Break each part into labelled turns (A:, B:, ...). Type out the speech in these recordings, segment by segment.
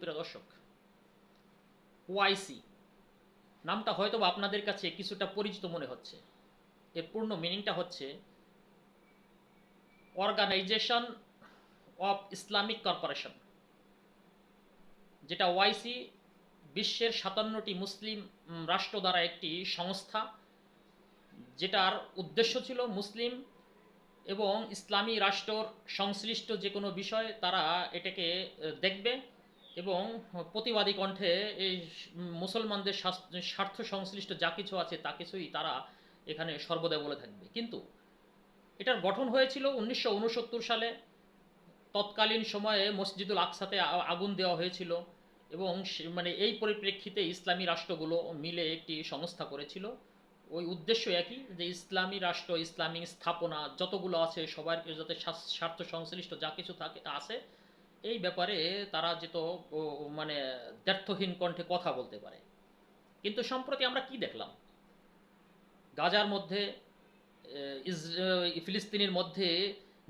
A: প্রিয় দর্শক। ওয়াইসি নামটা হয়তো আপনাদের কাছে কিছুটা পরিচিত মনে হচ্ছে। এর পূর্ণ মিনিংটা হচ্ছে অর্গানাইজেশন অফ ইসলামিক কর্পোরেশন যেটা ওয়াইসি বিশ্বের সাতান্নটি মুসলিম রাষ্ট্র দ্বারা একটি সংস্থা, যেটার উদ্দেশ্য ছিল মুসলিম এবং ইসলামী রাষ্ট্রর সংশ্লিষ্ট যে কোনো বিষয়, তারা এটাকে দেখবে। এবং প্রতিবাদী কণ্ঠে এই মুসলমানদের স্বার্থ সংশ্লিষ্ট যা কিছু আছে তা কিছুই তারা এখানে সর্বদা বলে থাকবে। কিন্তু এটার গঠন হয়েছিল উনিশশো উনসত্তর সালে। তৎকালীন সময়ে মসজিদুল আকসাতে আগুন দেওয়া হয়েছিল এবং মানে এই পরিপ্রেক্ষিতে ইসলামী রাষ্ট্রগুলো মিলে একটি সংস্থা করেছিল। ওই উদ্দেশ্য একই যে ইসলামী রাষ্ট্র ইসলামিক স্থাপনা যতগুলো আছে সবার, যাতে স্বার্থ সংশ্লিষ্ট যা কিছু থাকে আছে এই ব্যাপারে তারা যেত মানে দ্ব্যর্থহীন কণ্ঠে কথা বলতে পারে। কিন্তু সম্প্রতি আমরা কি দেখলাম? গাজার মধ্যে ফিলিস্তিনের মধ্যে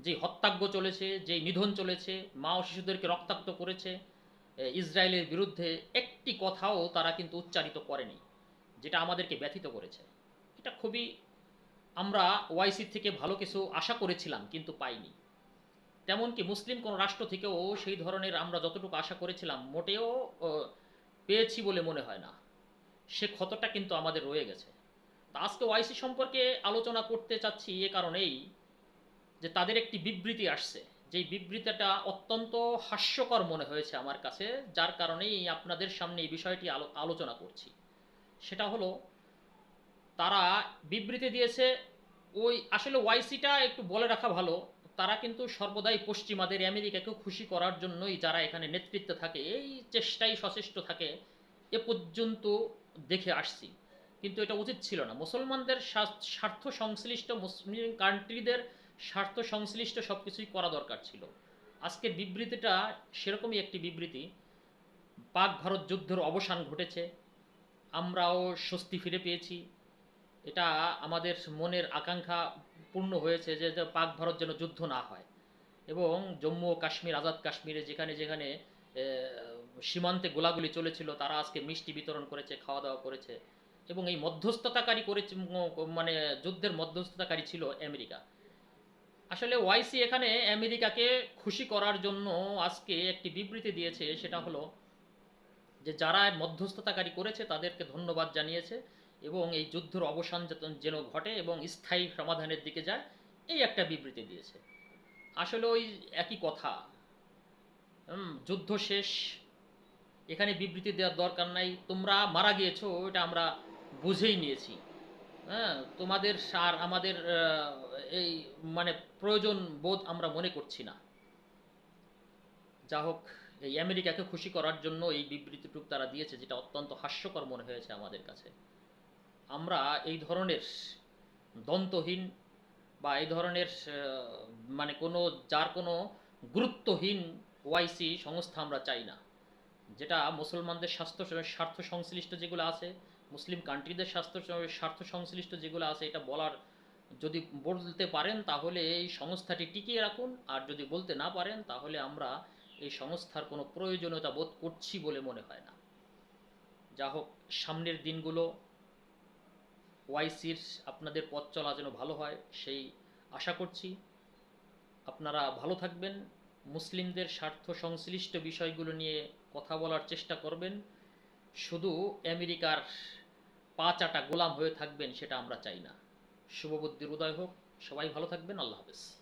A: যে হত্যাজ্ঞ চলেছে, যে নিধন চলেছে, মা ও শিশুদেরকে রক্তাক্ত করেছে ইসরায়েলের বিরুদ্ধে একটি কথাও তারা কিন্তু উচ্চারিত করেনি, যেটা আমাদেরকে ব্যথিত করেছে। এটা খুবই আমরা ওয়াইসি থেকে ভালো কিছু আশা করেছিলাম, কিন্তু পাইনি। তেমনকি মুসলিম কোন রাষ্ট্র থেকেও সেই ধরনের আমরা যতটুকু আশা করেছিলাম, মোটেও পেয়েছি বলে মনে হয় না। সে ক্ষতটা কিন্তু আমাদের রয়ে গেছে। তা আজকে ওয়াইসি সম্পর্কে আলোচনা করতে চাচ্ছি এ কারণেই যে তাদের একটি বিবৃতি আসছে। যেই বিবৃতিটা অত্যন্ত হাস্যকর মনে হয়েছে আমার কাছে, যার কারণেই আপনাদের সামনে এই বিষয়টি আলো- আলোচনা করছি। সেটা হলো, তারা বিবৃতি দিয়েছে, ওই, আসলে ওয়াইসিটা একটু বলে রাখা ভালো তারা কিন্তু সর্বদাই পশ্চিমাদের আমেরিকাকে খুশি করার জন্যই যারা এখানে নেতৃত্বে থাকে, এই চেষ্টাই সচেষ্ট থাকে, এ পর্যন্ত দেখে আসছি। কিন্তু এটা উচিত ছিল না। মুসলমানদের স্বার্থ সংশ্লিষ্ট মুসলিম কান্ট্রিদের স্বার্থ সংশ্লিষ্ট সব কিছুই করা দরকার ছিল। আজকের বিবৃতিটা সেরকমই একটি বিবৃতি। পাক ভারত যুদ্ধের অবসান ঘটেছে। আমরাও স্বস্তি ফিরে পেয়েছি। এটা আমাদের মনের আকাঙ্ক্ষা। পূর্ণ হয়েছে যে পাক ভারত যেন যুদ্ধ না হয়। এবং জম্মু ও কাশ্মীর, আজাদ কাশ্মীরে যেখানে যেখানে সীমান্তে গোলাগুলি চলেছিল, তারা আজকে মিষ্টি বিতরণ করেছে খাওয়া দাওয়া করেছে। এবং এই মধ্যস্থতাকারী করেছে মানে যুদ্ধের মধ্যস্থতাকারী ছিল আমেরিকা। আসলে ওয়াইসি এখানে আমেরিকাকে খুশি করার জন্য আজকে একটি বিবৃতি দিয়েছে, সেটা হলো যে, যারা মধ্যস্থতাকারী করেছে, তাদেরকে ধন্যবাদ জানিয়েছে। এবং এই যুদ্ধের অবসান যেন ঘটে এবং স্থায়ী সমাধানের দিকে যায়, এই একটা বিবৃতি দিয়েছে। আসলে ওই একই কথা। যুদ্ধ শেষ। এখানে বিবৃতি দেওয়ার দরকার নাই। তোমরা মারা গিয়েছো এটা আমরা বুঝেই নিয়েছি। হ্যাঁ তোমাদের সার, আমাদের এই মানে প্রয়োজন বোধ আমরা মনে করছি না। যা হোক, এই আমেরিকাকে খুশি করার জন্য এই বিবৃতিটুক তারা দিয়েছে, যেটা অত্যন্ত হাস্যকর মনে হয়েছে আমাদের কাছে। আমরা এই ধরনের দন্তহীন বা এই ধরনের মানে কোনো, যার কোনো গুরুত্বহীন ওয়াইসি সংস্থা আমরা চাই না। যেটা মুসলমানদের স্বাস্থ্য স্বার্থ সংশ্লিষ্ট যেগুলো আছে, মুসলিম কান্ট্রিদের স্বাস্থ্য স্বার্থ সংশ্লিষ্ট যেগুলো আছে, এটা বলার যদি বলতে পারেন তাহলে এই সংস্থাটি টিকিয়ে রাখুন। আর যদি বলতে না পারেন তাহলে আমরা এই সংস্থার কোনো প্রয়োজনীয়তা বোধ করছি বলে মনে হয় না। যা হোক সামনের দিনগুলো ওয়াইসির আপনাদের পথ চলা যেন ভালো হয়, সেই আশা করছি। আপনারা ভালো থাকবেন, মুসলিমদের স্বার্থ সংশ্লিষ্ট বিষয়গুলো নিয়ে কথা বলার চেষ্টা করবেন। শুধু আমেরিকার পা চাটা গোলাম হয়ে থাকবেন সেটা আমরা চাই না। শুভবুদ্ধির উদয় হোক। সবাই ভালো থাকবেন, আল্লাহ হাফেজ।